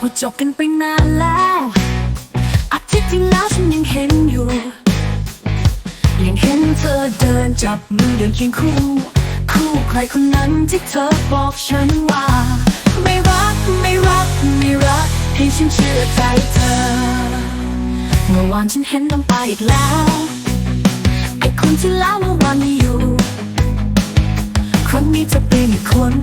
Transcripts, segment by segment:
พอจบกันไปนานแล้วอาทิตย์ที่แล้วฉันยังเห็นอยู่ยังเห็นเธอเดินจับมือเดินเคียงคู่ คู่ใครคนนั้นที่เธอบอกฉันว่า ไม่รักไม่รักไม่รักให้ฉันเชื่อใจเธอ เมื่อวานฉันเห็นน้ำตาอีกแล้วไอคนที่แล้วเมื่อวานไม่อยู่ครั้งนี้จะเป็นอีกคน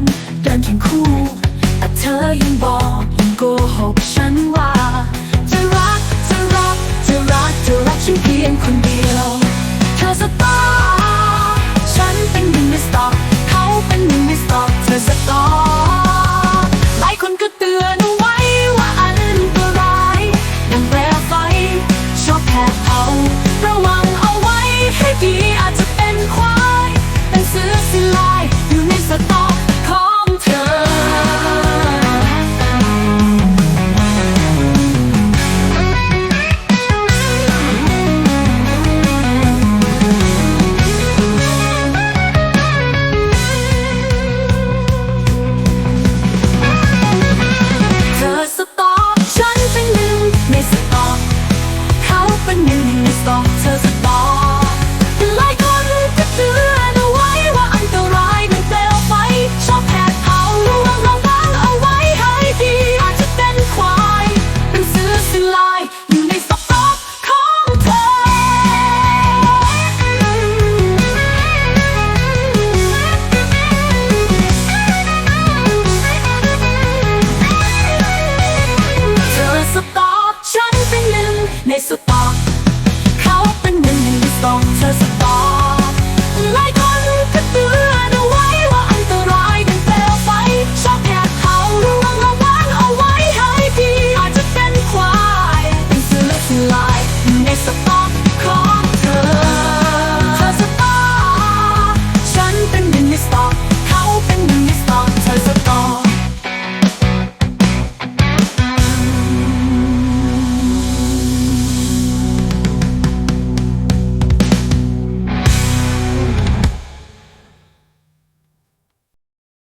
life.